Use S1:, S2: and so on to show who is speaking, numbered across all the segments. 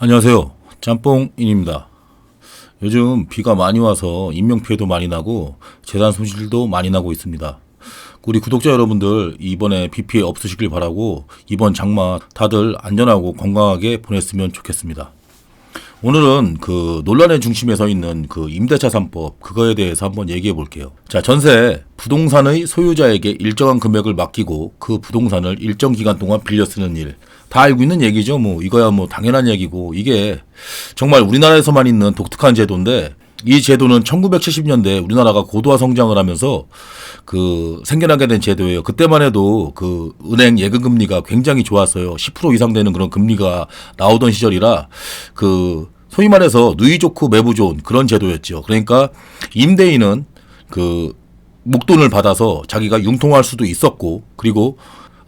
S1: 안녕하세요. 짬뽕인입니다. 요즘 비가 많이 와서 인명피해도 많이 나고 재산 손실도 많이 나고 있습니다. 우리 구독자 여러분들 이번에 비 피해 없으시길 바라고 이번 장마 다들 안전하고 건강하게 보냈으면 좋겠습니다. 오늘은 그 논란의 중심에 서 있는 그 임대차 3법 그거에 대해서 한번 얘기해 볼게요. 자, 전세 부동산의 소유자에게 일정한 금액을 맡기고 그 부동산을 일정 기간 동안 빌려 쓰는 일. 다 알고 있는 얘기죠. 뭐 이거야 뭐 당연한 얘기고 이게 정말 우리나라에서만 있는 독특한 제도인데 이 제도는 1970년대 우리나라가 고도화 성장을 하면서 그 생겨나게 된 제도예요. 그때만 해도 그 은행 예금 금리가 굉장히 좋았어요. 10% 이상 되는 그런 금리가 나오던 시절이라 그 소위 말해서 누이 좋고 매부 좋은 그런 제도였죠. 그러니까 임대인은 그 목돈을 받아서 자기가 융통할 수도 있었고 그리고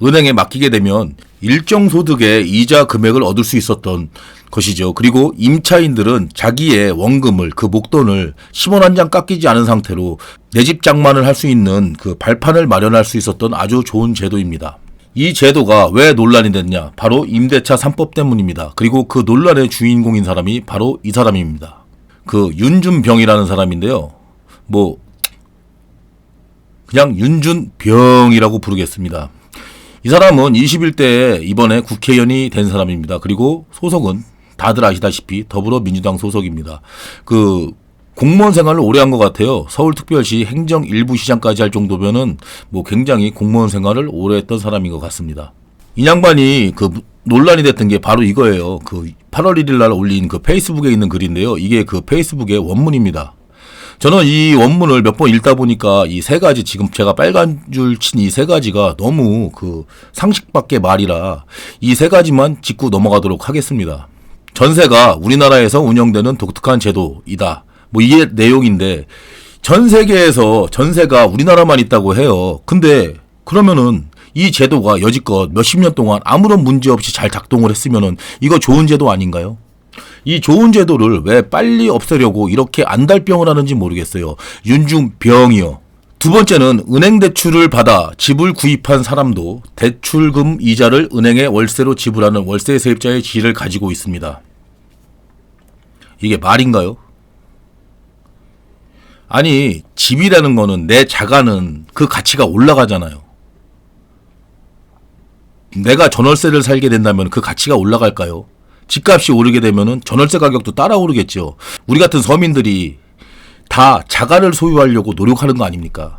S1: 은행에 맡기게 되면 일정 소득의 이자 금액을 얻을 수 있었던 것이죠. 그리고 임차인들은 자기의 원금을 그 목돈을 10원 한 장 깎이지 않은 상태로 내 집 장만을 할 수 있는 그 발판을 마련할 수 있었던 아주 좋은 제도입니다. 이 제도가 왜 논란이 됐냐? 바로 임대차 3법 때문입니다. 그리고 그 논란의 주인공인 사람이 바로 이 사람입니다. 그 윤준병이라는 사람인데요. 뭐 그냥 윤준병이라고 부르겠습니다. 이 사람은 21대에 이번에 국회의원이 된 사람입니다. 그리고 소속은 다들 아시다시피 더불어민주당 소속입니다. 그 공무원 생활을 오래 한 것 같아요. 서울특별시 행정 일부 시장까지 할 정도면은 뭐 굉장히 공무원 생활을 오래 했던 사람인 것 같습니다. 이 양반이 그 논란이 됐던 게 바로 이거예요. 그 8월 1일 날 올린 그 페이스북에 있는 글인데요. 이게 그 페이스북의 원문입니다. 저는 이 원문을 몇 번 읽다 보니까 이 세 가지 지금 제가 빨간 줄 친 이 세 가지가 너무 그 상식 밖의 말이라 이 세 가지만 짚고 넘어가도록 하겠습니다. 전세가 우리나라에서 운영되는 독특한 제도이다. 뭐 이게 내용인데 전 세계에서 전세가 우리나라만 있다고 해요. 근데 그러면은 이 제도가 여지껏 몇십 년 동안 아무런 문제 없이 잘 작동을 했으면은 이거 좋은 제도 아닌가요? 이 좋은 제도를 왜 빨리 없애려고 이렇게 안달병을 하는지 모르겠어요. 윤중병이요. 두 번째는 은행 대출을 받아 집을 구입한 사람도 대출금 이자를 은행에 월세로 지불하는 월세 세입자의 지위를 가지고 있습니다. 이게 말인가요? 아니, 집이라는 거는 내 자가는 그 가치가 올라가잖아요. 내가 전월세를 살게 된다면 그 가치가 올라갈까요? 집값이 오르게 되면은 전월세 가격도 따라 오르겠죠. 우리 같은 서민들이 다 자가를 소유하려고 노력하는 거 아닙니까?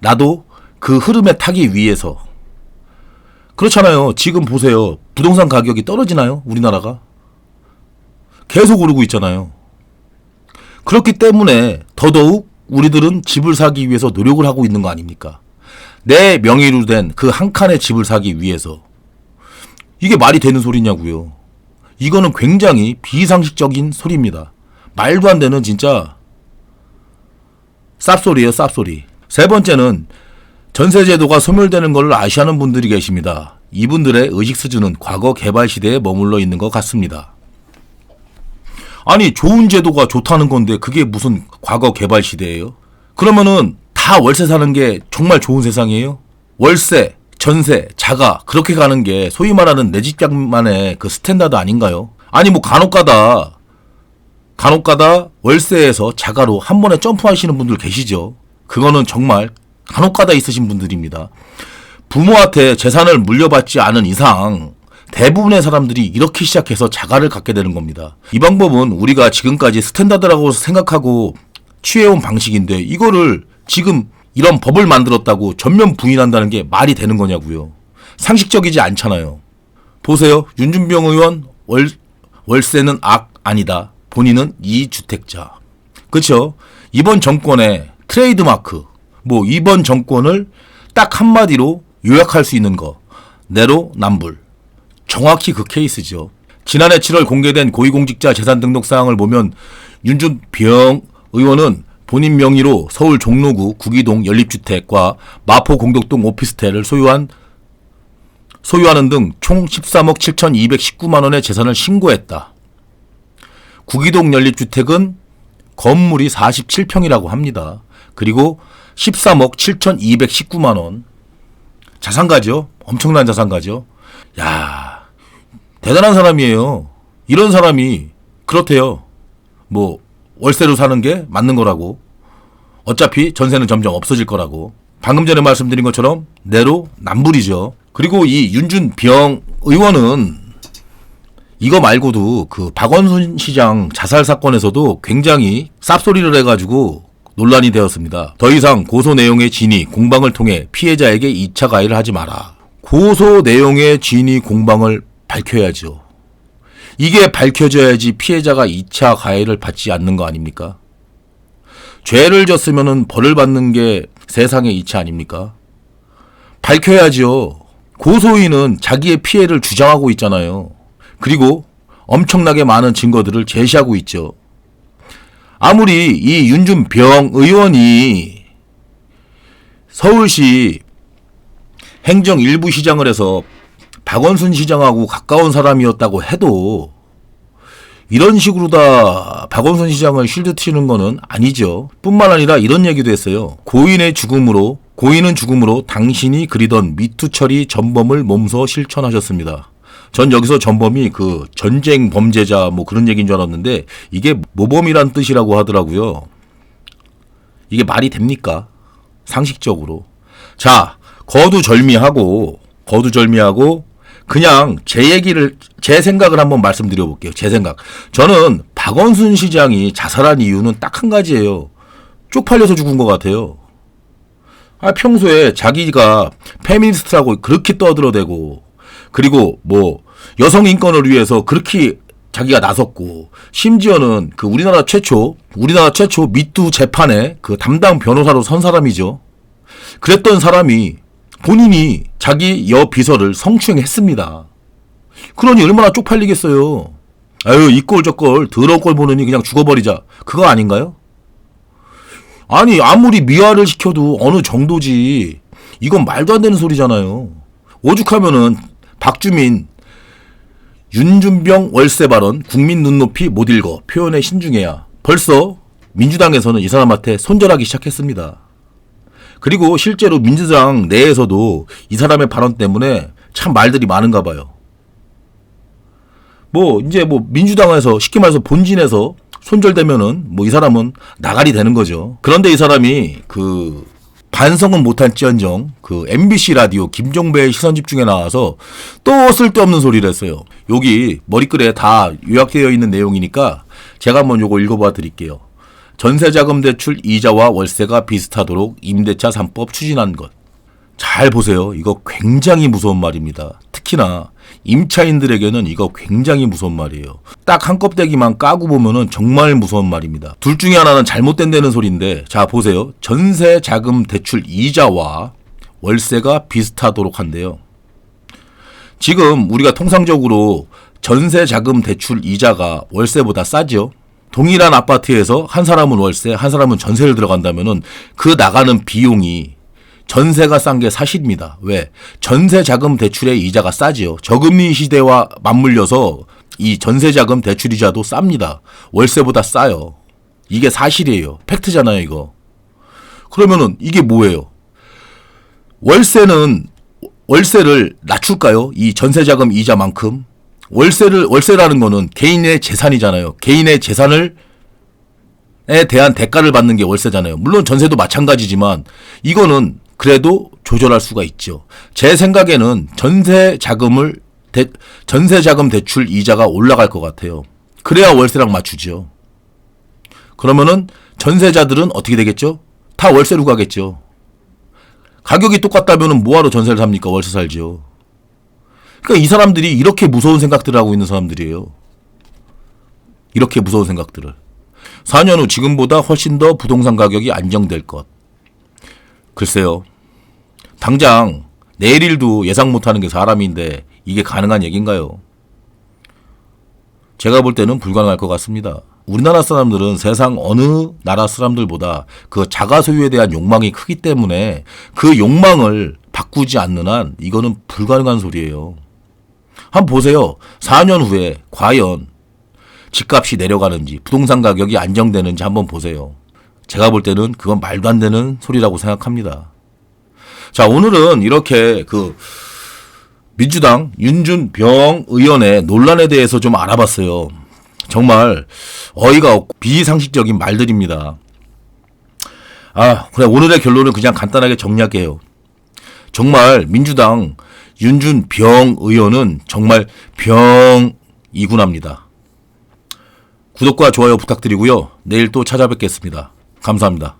S1: 나도 그 흐름에 타기 위해서. 그렇잖아요. 지금 보세요. 부동산 가격이 떨어지나요? 우리나라가? 계속 오르고 있잖아요. 그렇기 때문에 더더욱 우리들은 집을 사기 위해서 노력을 하고 있는 거 아닙니까? 내 명의로 된 그 한 칸의 집을 사기 위해서. 이게 말이 되는 소리냐고요. 이거는 굉장히 비상식적인 소리입니다. 말도 안 되는 진짜 쌉소리예요, 쌉소리. 세 번째는 전세 제도가 소멸되는 것을 아시하는 분들이 계십니다. 이분들의 의식 수준은 과거 개발 시대에 머물러 있는 것 같습니다. 아니, 좋은 제도가 좋다는 건데 그게 무슨 과거 개발 시대예요? 그러면은 다 월세 사는 게 정말 좋은 세상이에요? 월세, 전세, 자가 그렇게 가는 게 소위 말하는 내 집장만의 그 스탠다드 아닌가요? 아니 뭐 간혹가다 간혹가다 월세에서 자가로 한 번에 점프하시는 분들 계시죠. 그거는 정말 간혹가다 있으신 분들입니다. 부모한테 재산을 물려받지 않은 이상 대부분의 사람들이 이렇게 시작해서 자가를 갖게 되는 겁니다. 이 방법은 우리가 지금까지 스탠다드라고 생각하고 취해온 방식인데 이거를 지금 이런 법을 만들었다고 전면 부인한다는 게 말이 되는 거냐고요. 상식적이지 않잖아요. 보세요. 윤준병 의원 월, 월세는 악 아니다. 본인은 이주택자. 그렇죠? 이번 정권의 트레이드마크 뭐 이번 정권을 딱 한마디로 요약할 수 있는 거 내로남불 정확히 그 케이스죠. 지난해 7월 공개된 고위공직자 재산 등록 사항을 보면 윤준병 의원은 본인 명의로 서울 종로구 구기동 연립주택과 마포 공덕동 오피스텔을 소유한 소유하는 등 총 13억 7,219만 원의 재산을 신고했다. 구기동 연립주택은 건물이 47평이라고 합니다. 그리고 13억 7,219만 원. 자산가죠. 엄청난 자산가죠. 야, 대단한 사람이에요. 이런 사람이 그렇대요. 뭐 월세로 사는 게 맞는 거라고. 어차피 전세는 점점 없어질 거라고. 방금 전에 말씀드린 것처럼 내로 남불이죠. 그리고 이 윤준 비영 의원은 이거 말고도 그 박원순 시장 자살 사건에서도 굉장히 쌉소리를 해가지고 논란이 되었습니다. 더 이상 고소 내용의 진위, 공방을 통해 피해자에게 2차 가해를 하지 마라. 고소 내용의 진위, 공방을 밝혀야죠. 이게 밝혀져야지 피해자가 2차 가해를 받지 않는 거 아닙니까? 죄를 졌으면 벌을 받는 게 세상의 이치 아닙니까? 밝혀야죠. 고소인은 자기의 피해를 주장하고 있잖아요. 그리고 엄청나게 많은 증거들을 제시하고 있죠. 아무리 이 윤준병 의원이 서울시 행정 일부 시장을 해서 박원순 시장하고 가까운 사람이었다고 해도 이런 식으로 다 박원순 시장을 실드 치는 거는 아니죠. 뿐만 아니라 이런 얘기도 했어요. 고인의 죽음으로 고인은 죽음으로 당신이 그리던 미투 처리 전범을 몸소 실천하셨습니다. 전 여기서 전범이 그 전쟁 범죄자 뭐 그런 얘기인 줄 알았는데 이게 모범이란 뜻이라고 하더라고요. 이게 말이 됩니까? 상식적으로. 자, 거두절미하고 거두절미하고 그냥 제 얘기를 제 생각을 한번 말씀드려 볼게요. 제 생각. 저는 박원순 시장이 자살한 이유는 딱 한 가지예요. 쪽팔려서 죽은 것 같아요. 아, 평소에 자기가 페미니스트라고 그렇게 떠들어대고 그리고 뭐 여성 인권을 위해서 그렇게 자기가 나섰고 심지어는 그 우리나라 최초 우리나라 최초 미투 재판에 그 담당 변호사로 선 사람이죠. 그랬던 사람이 본인이 자기 여 비서를 성추행했습니다. 그러니 얼마나 쪽팔리겠어요. 아유 이 꼴 저 꼴 더러운 꼴 보느니 그냥 죽어버리자. 그거 아닌가요? 아니 아무리 미화를 시켜도 어느 정도지. 이건 말도 안 되는 소리잖아요. 오죽하면은 박주민 윤준병 월세 발언 국민 눈높이 못 읽어 표현에 신중해야 벌써 민주당에서는 이 사람한테 손절하기 시작했습니다. 그리고 실제로 민주당 내에서도 이 사람의 발언 때문에 참 말들이 많은가 봐요. 뭐 이제 뭐 민주당에서 쉽게 말해서 본진에서 손절되면은 뭐 이 사람은 나가리 되는 거죠. 그런데 이 사람이 그 반성은 못한지언정 그 MBC 라디오 김종배의 시선 집중에 나와서 또 쓸데없는 소리를 했어요. 여기 머리글에 다 요약되어 있는 내용이니까 제가 한번 요거 읽어봐 드릴게요. 전세자금 대출 이자와 월세가 비슷하도록 임대차 3법 추진한 것. 잘 보세요. 이거 굉장히 무서운 말입니다. 특히나 임차인들에게는 이거 굉장히 무서운 말이에요. 딱 한 껍데기만 까고 보면은 정말 무서운 말입니다. 둘 중에 하나는 잘못된다는 소리인데, 자, 보세요. 전세 자금 대출 이자와 월세가 비슷하도록 한대요. 지금 우리가 통상적으로 전세 자금 대출 이자가 월세보다 싸죠. 동일한 아파트에서 한 사람은 월세, 한 사람은 전세를 들어간다면은 그 나가는 비용이 전세가 싼 게 사실입니다. 왜? 전세 자금 대출의 이자가 싸지요. 저금리 시대와 맞물려서 이 전세 자금 대출 이자도 쌉니다. 월세보다 싸요. 이게 사실이에요. 팩트잖아요, 이거. 그러면은 이게 뭐예요? 월세는 월세를 낮출까요? 이 전세 자금 이자만큼? 월세를 월세라는 거는 개인의 재산이잖아요. 개인의 재산을 에 대한 대가를 받는 게 월세잖아요. 물론 전세도 마찬가지지만 이거는 그래도 조절할 수가 있죠. 제 생각에는 전세 자금을 대, 전세 자금 대출 이자가 올라갈 것 같아요. 그래야 월세랑 맞추죠. 그러면은 전세자들은 어떻게 되겠죠? 다 월세로 가겠죠. 가격이 똑같다면은 뭐하러 전세를 삽니까? 월세 살죠. 그러니까 이 사람들이 이렇게 무서운 생각들을 하고 있는 사람들이에요. 이렇게 무서운 생각들을. 4년 후 지금보다 훨씬 더 부동산 가격이 안정될 것. 글쎄요. 당장 내일 일도 예상 못하는 게 사람인데 이게 가능한 얘기인가요? 제가 볼 때는 불가능할 것 같습니다. 우리나라 사람들은 세상 어느 나라 사람들보다 그 자가 소유에 대한 욕망이 크기 때문에 그 욕망을 바꾸지 않는 한 이거는 불가능한 소리예요. 한번 보세요. 4년 후에 과연 집값이 내려가는지 부동산 가격이 안정되는지 한번 보세요. 제가 볼 때는 그건 말도 안 되는 소리라고 생각합니다. 자, 오늘은 이렇게 그 민주당 윤준병 의원의 논란에 대해서 좀 알아봤어요. 정말 어이가 없고 비상식적인 말들입니다. 아, 그래 오늘의 결론은 그냥 간단하게 정리할게요. 정말 민주당 윤준병 의원은 정말 병이군합니다. 구독과 좋아요 부탁드리고요. 내일 또 찾아뵙겠습니다. 감사합니다.